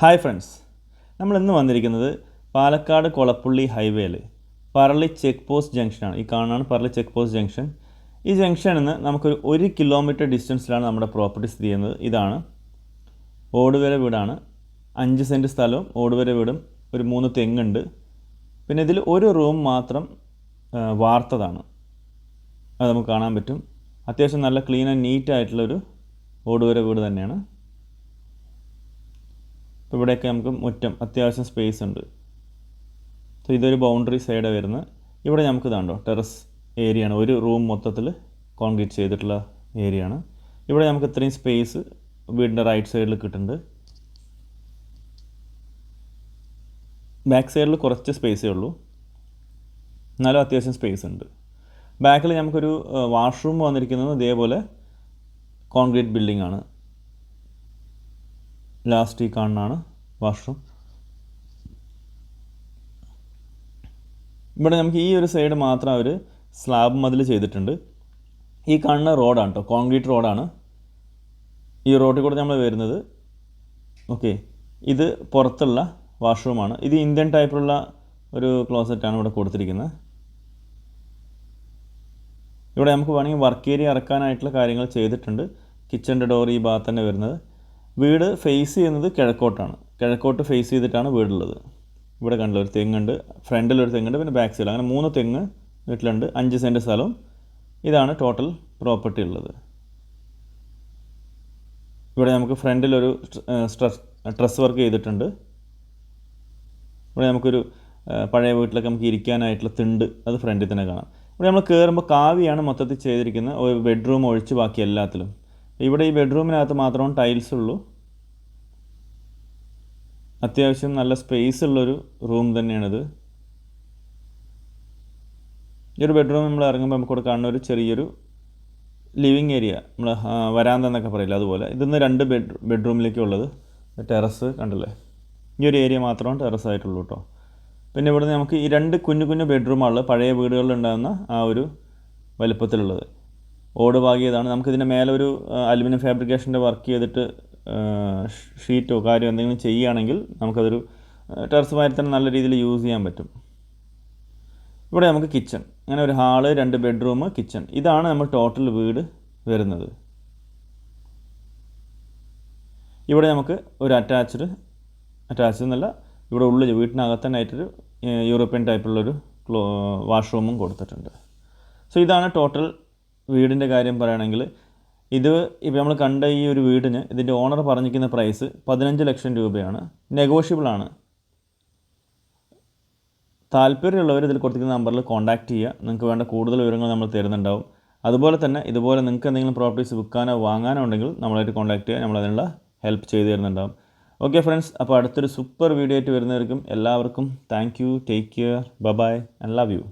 Hi friends നമ്മൾ ഇന്ന് വന്നിരിക്കുന്നത് പാലക്കാട് കൊളപ്പുള്ളി ഹൈവേയിൽ പറളി ചെക്ക് പോസ്റ്റ് ജംഗ്ഷനാണ് ഈ കാണുന്നതാണ് പറളി ചെക്ക് പോസ്റ്റ് ജംഗ്ഷൻ ഈ ജംഗ്ഷനിൽ നിന്ന് നമുക്കൊരു ഒരു കിലോമീറ്റർ ഡിസ്റ്റൻസിലാണ് നമ്മുടെ പ്രോപ്പർട്ടി സ്ഥിതി ചെയ്യുന്നത്. ഇതാണ് ഓടുവര വീടാണ്. അഞ്ച് സെന്റ് സ്ഥലവും ഓടുവര വീടും ഒരു മൂന്ന് തെങ്ങുണ്ട്. പിന്നെ ഇതിൽ ഒരു റൂം മാത്രം വാർത്തതാണ്. അത് നമുക്ക് കാണാൻ പറ്റും. അത്യാവശ്യം നല്ല ക്ലീൻ ആൻഡ് നീറ്റ് ആയിട്ടുള്ളൊരു ഓടുവര വീട് തന്നെയാണ്. ഇവിടെയൊക്കെ നമുക്ക് മുറ്റം അത്യാവശ്യം സ്പേസ് ഉണ്ട്. സോ ഇതൊരു ബൗണ്ടറി സൈഡ് വരുന്നത്. ഇവിടെ നമുക്ക് ഇതാണ്ടോ ടെറസ് ഏരിയ ആണ്. ഒരു റൂം മൊത്തത്തിൽ കോൺക്രീറ്റ് ചെയ്തിട്ടുള്ള ഏരിയ ആണ്. ഇവിടെ നമുക്ക് ഇത്രയും സ്പേസ് വീടിന്റെ റൈറ്റ് സൈഡിൽ കിട്ടുന്നുണ്ട്. ബാക്ക് സൈഡിൽ കുറച്ച് സ്പേസേ ഉള്ളൂ. എന്നാലും അത്യാവശ്യം സ്പേസ് ഉണ്ട്. ബാക്കിൽ നമുക്കൊരു വാഷ്റൂം വന്നിരിക്കുന്നത് ഇതേപോലെ കോൺക്രീറ്റ് ബിൽഡിംഗ് ആണ്. ലാസ്റ്റ് ഈ കാണുന്നതാണ് വാഷ്റൂം. ഇവിടെ നമുക്ക് ഈ ഒരു സൈഡ് മാത്രം അവർ സ്ലാബ് മതിൽ ചെയ്തിട്ടുണ്ട്. ഈ കാണുന്ന റോഡാണ് കേട്ടോ കോൺക്രീറ്റ് റോഡാണ്. ഈ റോഡിൽ കൂടെ നമ്മൾ വരുന്നത് ഓക്കെ ഇത് പുറത്തുള്ള വാഷ്റൂമാണ്. ഇത് ഇന്ത്യൻ ടൈപ്പിലുള്ള ഒരു ക്ലോസറ്റാണ് ഇവിടെ കൊടുത്തിരിക്കുന്നത്. ഇവിടെ നമുക്ക് വേണമെങ്കിൽ വർക്ക് ഏരിയ ഇറക്കാനായിട്ടുള്ള കാര്യങ്ങൾ ചെയ്തിട്ടുണ്ട്. കിച്ചന്റെ ഡോർ ഈ ഭാഗത്ത് തന്നെ വരുന്നത്. വീട് ഫേസ് ചെയ്യുന്നത് കിഴക്കോട്ടാണ്. കിഴക്കോട്ട് ഫേസ് ചെയ്തിട്ടാണ് വീടുള്ളത്. ഇവിടെ കണ്ടില്ല ഒരു തെങ്ങുണ്ട്. ഫ്രണ്ടിൽ ഒരു തെങ്ങുണ്ട് പിന്നെ ബാക്ക് സൈഡിൽ അങ്ങനെ മൂന്ന് തെങ്ങ് വീട്ടിലുണ്ട്. അഞ്ച് സെന്റ് സ്ഥലവും. ഇതാണ് ടോട്ടൽ പ്രോപ്പർട്ടി ഉള്ളത്. ഇവിടെ നമുക്ക് ഫ്രണ്ടിലൊരു സ്ട്രെസ് വർക്ക് ചെയ്തിട്ടുണ്ട്. ഇവിടെ നമുക്കൊരു പഴയ വീട്ടിലൊക്കെ നമുക്ക് ഇരിക്കാനായിട്ടുള്ള തിണ്ട് അത് ഫ്രണ്ടിൽ തന്നെ കാണാം. ഇവിടെ നമ്മൾ കയറുമ്പോൾ കാവിയാണ് മൊത്തത്തിൽ ചെയ്തിരിക്കുന്നത്. ഒരു ബെഡ്റൂം ഒഴിച്ച് ബാക്കി എല്ലാത്തിലും. ഇവിടെ ഈ ബെഡ്റൂമിനകത്ത് മാത്രം ടൈൽസ് ഉള്ളൂ. അത്യാവശ്യം നല്ല സ്പേസ് ഉള്ളൊരു റൂം തന്നെയാണിത്. ഈ ഒരു ബെഡ്റൂം നമ്മൾ ഇറങ്ങുമ്പോൾ നമുക്കിവിടെ കാണുന്ന ഒരു ചെറിയൊരു ലിവിങ് ഏരിയ നമ്മൾ വരാന്ത എന്നൊക്കെ പറയില്ല അതുപോലെ. ഇതിന്ന് രണ്ട് ബെഡ് ബെഡ്റൂമിലേക്കുള്ളത് ടെറസ് കണ്ടില്ലേ? ഈ ഒരു ഏരിയ മാത്രമാണ് ടെറസ് ആയിട്ടുള്ളൂ കേട്ടോ പിന്നെ ഇവിടുന്ന് നമുക്ക് ഈ രണ്ട് കുഞ്ഞു കുഞ്ഞു ബെഡ്റൂമാണ് പഴയ വീടുകളിൽ ഉണ്ടാകുന്ന ആ ഒരു വലുപ്പത്തിലുള്ളത്. ഓട് പാകിയതാണ്. നമുക്ക് ഇതിന്റെ മേലെ ഒരു അലുമിനിയം ഫാബ്രിക്കേഷന്റെ വർക്ക് ചെയ്തിട്ട് ഷീറ്റോ കാര്യമോ എന്തെങ്കിലും ചെയ്യുകയാണെങ്കിൽ നമുക്കതൊരു ടെറസ് മാതിരി തന്നെ നല്ല രീതിയിൽ യൂസ് ചെയ്യാൻ പറ്റും. ഇവിടെ നമുക്ക് കിച്ചൺ. അങ്ങനെ ഒരു ഹാൾ രണ്ട് ബെഡ്റൂം കിച്ചൺ. ഇതാണ് നമ്മൾ ടോട്ടൽ വീട് വരുന്നത്. ഇവിടെ നമുക്ക് ഒരു അറ്റാച്ച്ഡ് അറ്റാച്ച്ഡ് എന്നല്ല ഇവിടെ ഉള്ളിൽ വീട്ടിനകത്ത് തന്നെ ആയിട്ടൊരു യൂറോപ്യൻ ടൈപ്പുള്ളൊരു വാഷ്റൂമും കൊടുത്തിട്ടുണ്ട്. സോ ഇതാണ് ടോട്ടൽ വീടിന്റെ കാര്യം പറയുകയാണെങ്കിൽ ഇത് ഇപ്പോൾ നമ്മൾ കണ്ട ഈ ഒരു വീടിന് ഇതിന്റെ ഓണർ പറഞ്ഞിരിക്കുന്ന പ്രൈസ് പതിനഞ്ച് ലക്ഷം രൂപയാണ്. നെഗോഷ്യബിൾ ആണ്. താല്പര്യമുള്ളവർ ഇതിൽ കൊടുത്തിരിക്കുന്ന നമ്പറിൽ കോൺടാക്റ്റ് ചെയ്യുക. നിങ്ങൾക്ക് വേണ്ട കൂടുതൽ വിവരങ്ങൾ നമ്മൾ തരുന്നുണ്ടാവും. അതുപോലെ തന്നെ ഇതുപോലെ നിങ്ങൾക്ക് എന്തെങ്കിലും പ്രോപ്പർട്ടീസ് വിൽക്കാനോ വാങ്ങാനോ ഉണ്ടെങ്കിൽ നമ്മളായിട്ട് കോൺടാക്റ്റ് ചെയ്യുക. നമ്മൾ അതിനുള്ള ഹെൽപ്പ് ചെയ്തു തരുന്നുണ്ടാവും. ഓക്കെ ഫ്രണ്ട്സ് അപ്പോൾ അടുത്തൊരു സൂപ്പർ വീഡിയോ ആയിട്ട് വരുന്നവർക്കും എല്ലാവർക്കും thank you take care bye and love you